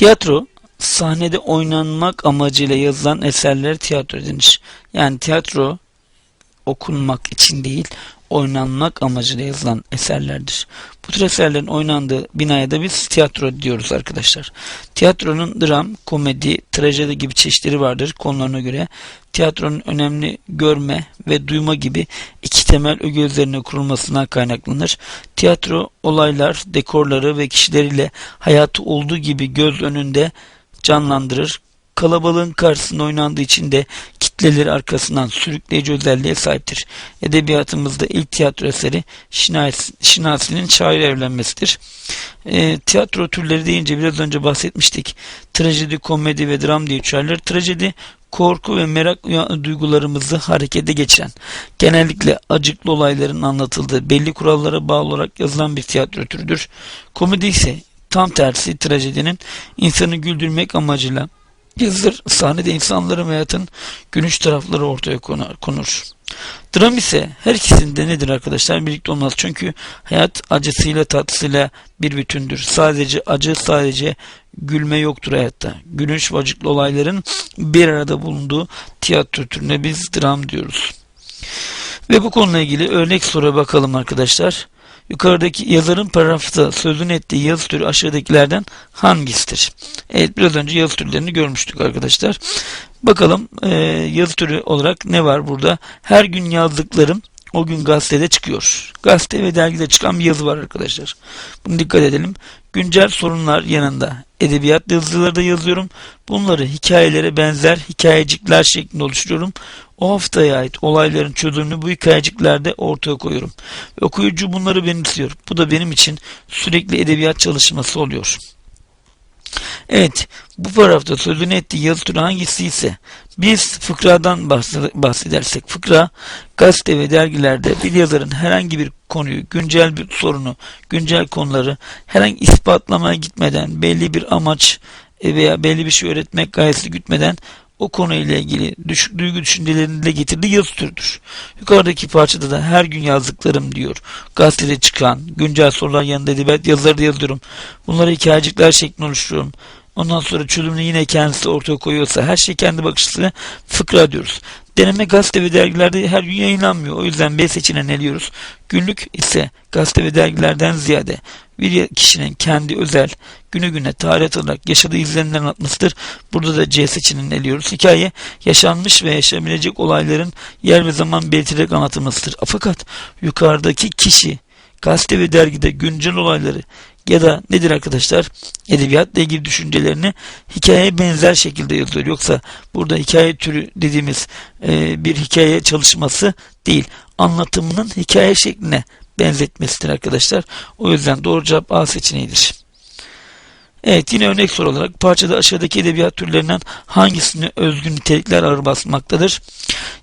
Tiyatro sahnede oynanmak amacıyla yazılan eserlere tiyatro denir. Yani tiyatro okunmak için değil, oynanmak amacıyla yazılan eserlerdir. Bu tür eserlerin oynandığı binaya da biz tiyatro diyoruz arkadaşlar. Tiyatronun dram, komedi, trajedi gibi çeşitleri vardır konularına göre. Tiyatronun önemli görme ve duyma gibi iki temel öge üzerine kurulmasından kaynaklanır. Tiyatro olaylar, dekorları ve kişileriyle hayatı olduğu gibi göz önünde canlandırır. Kalabalığın karşısında oynandığı için de kitleleri arkasından sürükleyici özelliğe sahiptir. Edebiyatımızda ilk tiyatro eseri Şinasi- Şinasi'nin şair evlenmesidir. E, tiyatro türleri deyince biraz önce bahsetmiştik. Trajedi, komedi ve dram diye üç ayrılır. Trajedi korku ve merak duygularımızı harekete geçiren, genellikle acıklı olayların anlatıldığı, belli kurallara bağlı olarak yazılan bir tiyatro türüdür. Komedi ise tam tersi trajedinin insanı güldürmek amacıyla yazılır. Sahnede insanların hayatın gülünç tarafları ortaya konur. Dram ise her ikisinde nedir arkadaşlar? Birlikte olmaz. Çünkü hayat acısıyla tatlısıyla bir bütündür. Sadece acı, sadece gülme yoktur hayatta. Gülünç ve olayların bir arada bulunduğu tiyatro türüne biz dram diyoruz. Ve bu konuyla ilgili örnek soruya bakalım arkadaşlar. Yukarıdaki yazarın paragrafta sözünü ettiği yazı türü aşağıdakilerden hangisidir? Evet biraz önce yazı türlerini görmüştük arkadaşlar. Bakalım e, yazı türü olarak ne var burada? Her gün yazdıklarım o gün gazetede çıkıyor. Gazete ve dergide çıkan bir yazı var arkadaşlar. Bunu dikkat edelim. Güncel sorunlar yanında edebiyat yazıları da yazıyorum. Bunları hikayelere benzer hikayecikler şeklinde oluşturuyorum. O haftaya ait olayların çözümünü bu hikayeciklerde ortaya koyuyorum. Okuyucu bunları benimsiyor. Bu da benim için sürekli edebiyat çalışması oluyor. Evet, bu paragrafta sözünü ettiği yazı türü hangisi ise biz fıkradan bahs- bahsedersek fıkra gazete ve dergilerde bir yazarın herhangi bir konuyu, güncel bir sorunu, güncel konuları herhangi ispatlamaya gitmeden belli bir amaç e, veya belli bir şey öğretmek gayesi gütmeden o konuyla ilgili düş, duygu düşüncelerini dile getirdiği yazı türüdür. Yukarıdaki parçada da her gün yazdıklarım diyor. Gazetede çıkan, güncel sorular yanında edebiyat yazıları da yazıyorum. Bunları hikayecikler şeklinde oluşturuyorum. Ondan sonra çözümünü yine kendisi ortaya koyuyorsa her şey kendi bakış açısıyla fıkra diyoruz. Deneme gazete ve dergilerde her gün yayınlanmıyor. O yüzden B seçeneğini eliyoruz. Günlük ise gazete ve dergilerden ziyade bir kişinin kendi özel günü güne tarih olarak yaşadığı izlenimlerin anlatmasıdır. Burada da C seçeneğini eliyoruz. Hikaye yaşanmış ve yaşanabilecek olayların yer ve zaman belirtilerek anlatılmasıdır. Fakat yukarıdaki kişi gazete ve dergide güncel olayları ya da nedir arkadaşlar edebiyatla ilgili düşüncelerini hikayeye benzer şekilde yazıyor. Yoksa burada hikaye türü dediğimiz e, bir hikaye çalışması değil. Anlatımının hikaye şekline benzetmesidir arkadaşlar. O yüzden doğru cevap A seçeneğidir. Evet yine örnek soru olarak parçada aşağıdaki edebiyat türlerinden hangisine özgün nitelikler ağır basmaktadır?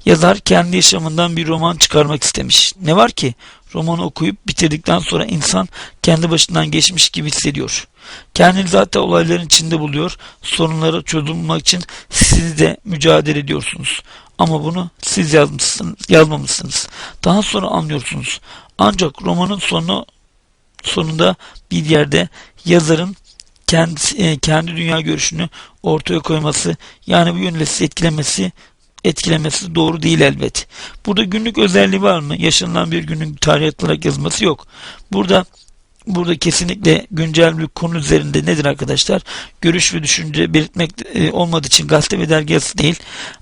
Yazar kendi yaşamından bir roman çıkarmak istemiş. Ne var ki romanı okuyup bitirdikten sonra insan kendi başından geçmiş gibi hissediyor. Kendini zaten olayların içinde buluyor. Sorunları çözülmek için siz de mücadele ediyorsunuz. Ama bunu siz yazmışsınız, yazmamışsınız. Daha sonra anlıyorsunuz. Ancak romanın sonu sonunda bir yerde yazarın kendi, e, kendi dünya görüşünü ortaya koyması yani bu sizi etkilemesi etkilemesi doğru değil elbet. Burada günlük özelliği var mı? Yaşanılan bir günün tarih olarak yazması yok. Burada burada kesinlikle güncel bir konu üzerinde nedir arkadaşlar? Görüş ve düşünce belirtmek e, olmadığı için gazete ve dergi değil.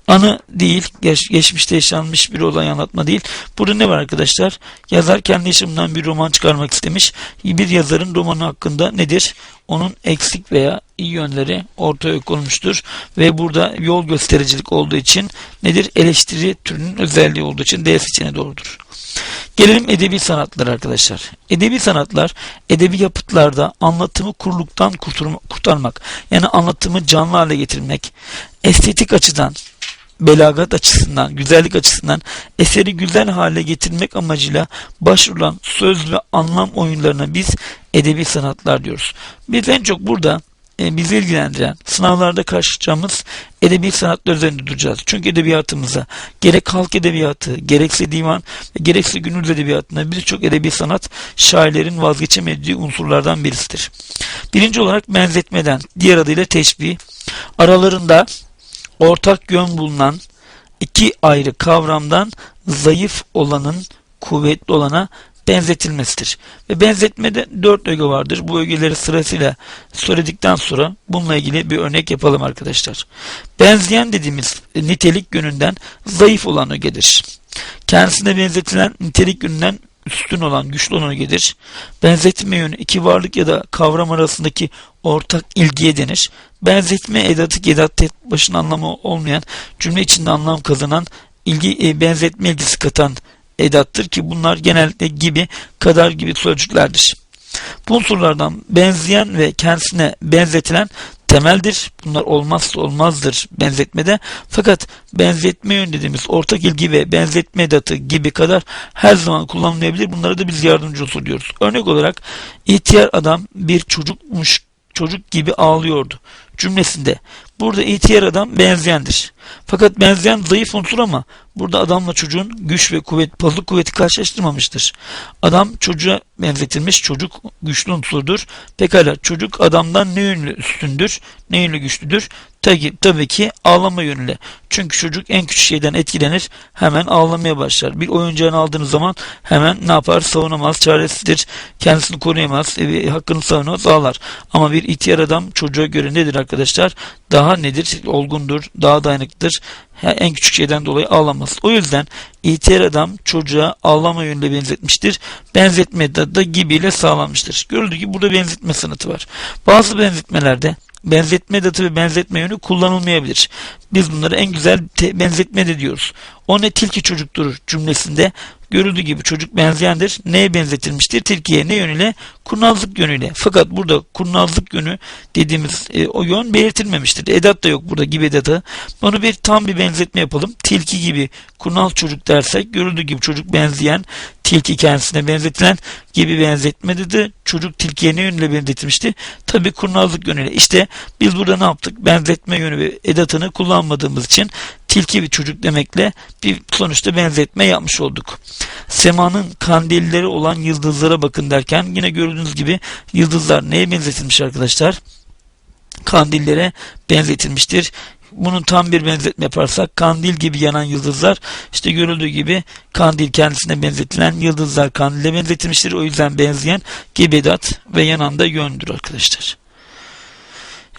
Anı değil, geç, geçmişte yaşanmış bir olay anlatma değil. Burada ne var arkadaşlar? Yazar kendi yaşamından bir roman çıkarmak istemiş. Bir yazarın romanı hakkında nedir? Onun eksik veya iyi yönleri ortaya konmuştur. Ve burada yol göstericilik olduğu için nedir? Eleştiri türünün özelliği olduğu için D seçeneği doğrudur. Gelelim edebi sanatlar arkadaşlar. Edebi sanatlar edebi yapıtlarda anlatımı kuruluktan kurtarmak yani anlatımı canlı hale getirmek estetik açıdan belagat açısından, güzellik açısından eseri güzel hale getirmek amacıyla başvurulan söz ve anlam oyunlarına biz edebi sanatlar diyoruz. Biz en çok burada e, bizi ilgilendiren sınavlarda karşılaşacağımız edebi sanatlar üzerinde duracağız. Çünkü edebiyatımıza gerek halk edebiyatı, gerekse divan gerekse günümüz edebiyatında birçok edebi sanat şairlerin vazgeçemediği unsurlardan birisidir. Birinci olarak benzetmeden, diğer adıyla teşbih, aralarında ortak yön bulunan iki ayrı kavramdan zayıf olanın kuvvetli olana benzetilmesidir. Ve benzetmede dört öge vardır. Bu ögeleri sırasıyla söyledikten sonra bununla ilgili bir örnek yapalım arkadaşlar. Benzeyen dediğimiz nitelik yönünden zayıf olan ögedir. Kendisine benzetilen nitelik yönünden üstün olan, güçlü olan ögedir. Benzetme yönü iki varlık ya da kavram arasındaki ortak ilgiye denir. Benzetme edatı edat tek başına anlamı olmayan, cümle içinde anlam kazanan, ilgi e, benzetme ilgisi katan edattır ki bunlar genelde gibi, kadar gibi sözcüklerdir. Bu unsurlardan benzeyen ve kendisine benzetilen temeldir. Bunlar olmazsa olmazdır benzetmede. Fakat benzetme yön dediğimiz ortak ilgi ve benzetme edatı gibi kadar her zaman kullanılmayabilir. Bunlara da biz yardımcı unsur diyoruz. Örnek olarak ihtiyar adam bir çocukmuş çocuk gibi ağlıyordu cümlesinde. Burada ihtiyar adam benzeyendir. Fakat benzeyen zayıf unsur ama burada adamla çocuğun güç ve kuvvet, fazla kuvveti karşılaştırmamıştır. Adam çocuğa benzetilmiş, çocuk güçlü unsurdur. Pekala çocuk adamdan ne yönlü üstündür, ne yönlü güçlüdür? Tabii, tabii ki ağlama yönüyle. Çünkü çocuk en küçük şeyden etkilenir, hemen ağlamaya başlar. Bir oyuncağını aldığınız zaman hemen ne yapar? Savunamaz, çaresizdir, kendisini koruyamaz, e, hakkını savunamaz, ağlar. Ama bir ihtiyar adam çocuğa göre nedir arkadaşlar? Daha nedir? Olgundur, daha dayanıklıdır. En küçük şeyden dolayı ağlamaz. O yüzden ihtiyar adam çocuğa ağlama yönüyle benzetmiştir. Benzetme de, de gibiyle sağlanmıştır. Görüldüğü gibi burada benzetme sanatı var. Bazı benzetmelerde benzetme datı ve benzetme yönü kullanılmayabilir. Biz bunları en güzel benzetme de diyoruz. O ne tilki çocuktur cümlesinde görüldüğü gibi çocuk benzeyendir. Neye benzetilmiştir? Tilkiye ne yönüyle? Kurnazlık yönüyle. Fakat burada kurnazlık yönü dediğimiz e, o yön belirtilmemiştir. Edat da yok burada gibi edatı. Bunu bir tam bir benzetme yapalım. Tilki gibi kurnaz çocuk dersek görüldüğü gibi çocuk benzeyen tilki kendisine benzetilen gibi benzetmedi de çocuk tilkiye ne yönüyle benzetilmişti? Tabi kurnazlık yönüyle. İşte biz burada ne yaptık? Benzetme yönü ve edatını kullanmadığımız için tilki bir çocuk demekle bir sonuçta benzetme yapmış olduk. Semanın kandilleri olan yıldızlara bakın derken yine gördüğünüz gibi yıldızlar neye benzetilmiş arkadaşlar? Kandillere benzetilmiştir. Bunun tam bir benzetme yaparsak kandil gibi yanan yıldızlar işte görüldüğü gibi kandil kendisine benzetilen yıldızlar kandile benzetilmiştir. O yüzden benzeyen gibedat ve yanan da yöndür arkadaşlar.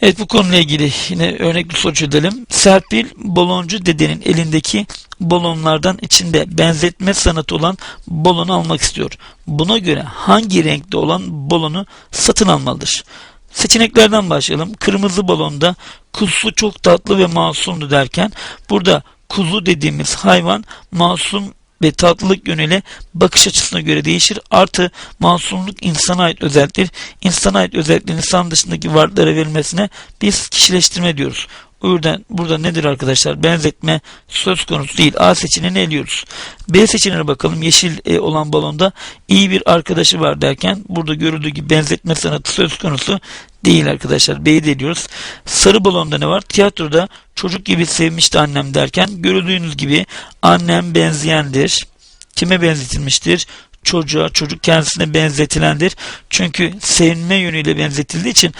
Evet bu konuyla ilgili yine örnek bir soru çözelim. Serpil baloncu dedenin elindeki balonlardan içinde benzetme sanatı olan balonu almak istiyor. Buna göre hangi renkte olan balonu satın almalıdır? Seçeneklerden başlayalım. Kırmızı balonda kuzu çok tatlı ve masumdu derken burada kuzu dediğimiz hayvan masum ve tatlılık yönüyle bakış açısına göre değişir. Artı masumluk insana ait özelliktir. İnsana ait özelliklerin insan dışındaki varlıklara verilmesine biz kişileştirme diyoruz. Yüzden burada nedir arkadaşlar? Benzetme söz konusu değil. A seçeneğini eliyoruz. B seçeneğine bakalım. Yeşil e, olan balonda iyi bir arkadaşı var derken burada görüldüğü gibi benzetme sanatı söz konusu değil arkadaşlar. B'yi de eliyoruz. Sarı balonda ne var? Tiyatroda çocuk gibi sevmişti annem derken görüldüğünüz gibi annem benzeyendir. Kime benzetilmiştir? çocuğa, çocuk kendisine benzetilendir. Çünkü sevme yönüyle benzetildiği için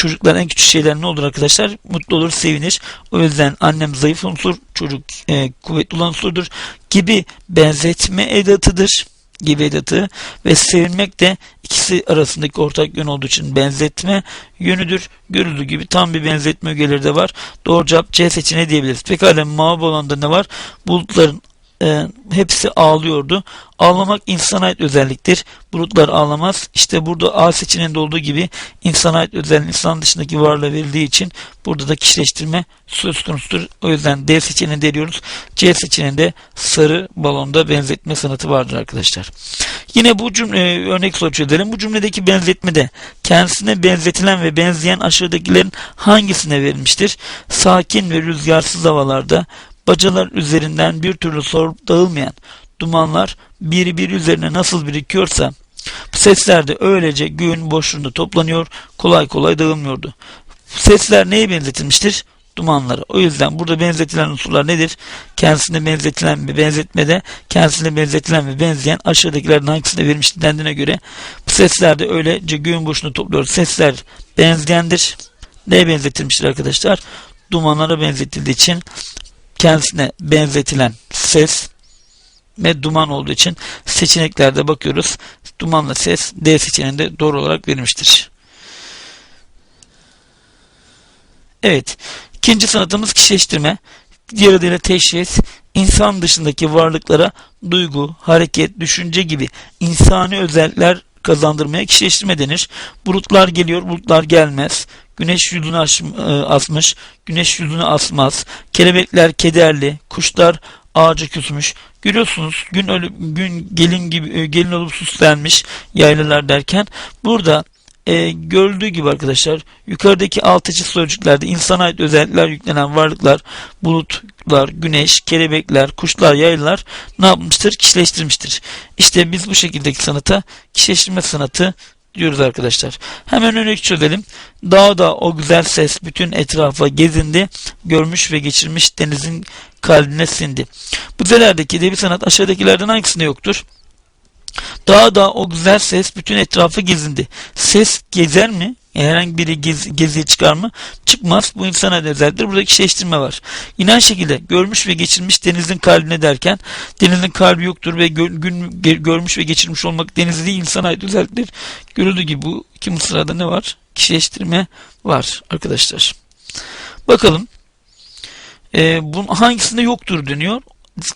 çocuklar en küçük şeyler ne olur arkadaşlar? Mutlu olur, sevinir. O yüzden annem zayıf unsur, çocuk e, kuvvetli olan unsurdur gibi benzetme edatıdır gibi edatı ve sevinmek de ikisi arasındaki ortak yön olduğu için benzetme yönüdür. Görüldüğü gibi tam bir benzetme ögeleri de var. Doğru cevap C seçeneği diyebiliriz. Pekala mavi olanda ne var? Bulutların e, hepsi ağlıyordu. Ağlamak insana ait özelliktir. Bulutlar ağlamaz. İşte burada A seçeneğinde olduğu gibi insana ait özellik insan dışındaki varlığa verildiği için burada da kişileştirme söz konusudur. O yüzden D seçeneğini deliyoruz. C seçeneğinde sarı balonda benzetme sanatı vardır arkadaşlar. Yine bu cümle örnek soru çözelim. Bu cümledeki benzetmede kendisine benzetilen ve benzeyen aşağıdakilerin hangisine verilmiştir? Sakin ve rüzgarsız havalarda bacalar üzerinden bir türlü sorup dağılmayan dumanlar biri bir üzerine nasıl birikiyorsa sesler de öylece göğün boşluğunda toplanıyor kolay kolay dağılmıyordu. Sesler neye benzetilmiştir? Dumanlara. O yüzden burada benzetilen unsurlar nedir? Kendisine benzetilen ve benzetmede kendisine benzetilen ve benzeyen aşağıdakilerden hangisine verilmiştir dendiğine göre bu sesler de öylece göğün boşluğunu topluyoruz. Sesler benzeyendir. Neye benzetilmiştir arkadaşlar? Dumanlara benzetildiği için kendisine benzetilen ses ve duman olduğu için seçeneklerde bakıyoruz. Dumanla ses D seçeneğinde doğru olarak verilmiştir. Evet. İkinci sanatımız kişileştirme. Diğer adıyla teşhis, insan dışındaki varlıklara duygu, hareket, düşünce gibi insani özellikler kazandırmaya kişileştirme denir. Bulutlar geliyor, bulutlar gelmez. Güneş yüzünü e, asmış, güneş yüzünü asmaz. Kelebekler kederli, kuşlar ağaca küsmüş. Görüyorsunuz gün ölü, gün gelin gibi e, gelin olup süslenmiş yaylalar derken burada e, görüldüğü gibi arkadaşlar yukarıdaki altıcı sözcüklerde insana ait özellikler yüklenen varlıklar bulutlar, güneş, kelebekler, kuşlar, yaylılar ne yapmıştır? Kişileştirmiştir. İşte biz bu şekildeki sanata kişileştirme sanatı diyoruz arkadaşlar. Hemen örnek çözelim. Dağda o güzel ses bütün etrafa gezindi, görmüş ve geçirmiş denizin kalbine sindi. Bu zelerdeki edebi sanat aşağıdakilerden hangisinde yoktur? Daha da o güzel ses bütün etrafı gezindi. Ses gezer mi? Herhangi biri gez, geziye çıkar mı? Çıkmaz. Bu insana özeldir. Burada kişileştirme var. Yine aynı şekilde görmüş ve geçirmiş denizin kalbine derken denizin kalbi yoktur ve gö, gün, görmüş ve geçirmiş olmak denizi değil insana ait özelliktir. Görüldüğü gibi bu iki mısrada ne var? Kişileştirme var arkadaşlar. Bakalım. Ee, bunun hangisinde yoktur deniyor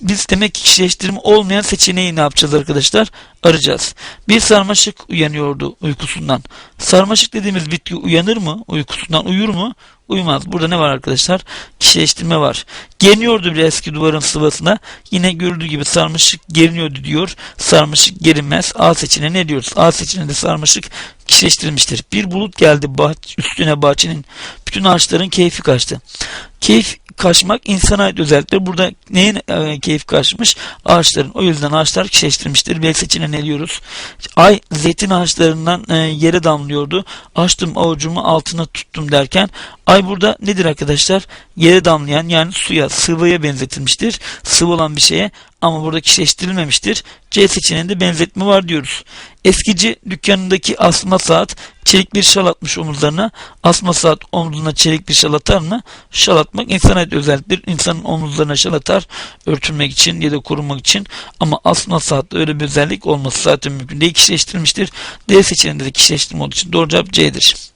biz demek ki kişileştirme olmayan seçeneği ne yapacağız arkadaşlar? Arayacağız. Bir sarmaşık uyanıyordu uykusundan. Sarmaşık dediğimiz bitki uyanır mı? Uykusundan uyur mu? Uyumaz. Burada ne var arkadaşlar? Kişileştirme var. Geriniyordu bir eski duvarın sıvasına. Yine görüldüğü gibi sarmaşık geriniyordu diyor. Sarmaşık gerinmez. A seçeneği ne diyoruz? A seçeneğinde sarmaşık kişileştirilmiştir. Bir bulut geldi bah- üstüne bahçenin. Bütün ağaçların keyfi kaçtı. Keyif kaçmak insana ait özellikler. Burada neyin e, keyif kaçmış? Ağaçların. O yüzden ağaçlar kişileştirmiştir. B seçeneği ne diyoruz? Ay zeytin ağaçlarından e, yere damlıyordu. Açtım avucumu altına tuttum derken ay burada nedir arkadaşlar? Yere damlayan yani suya, sıvıya benzetilmiştir. Sıvı olan bir şeye ama burada kişileştirilmemiştir. C seçeneğinde benzetme var diyoruz. Eskici dükkanındaki asma saat çelik bir şal atmış omuzlarına. Asma saat omzuna çelik bir şal atar mı? Şal atmak insana ait özelliktir. İnsanın omuzlarına şal atar örtünmek için ya da korunmak için. Ama asma saat öyle bir özellik olması zaten mümkün değil. Kişileştirilmiştir. D seçeneğinde de kişileştirme olduğu için doğru cevap C'dir.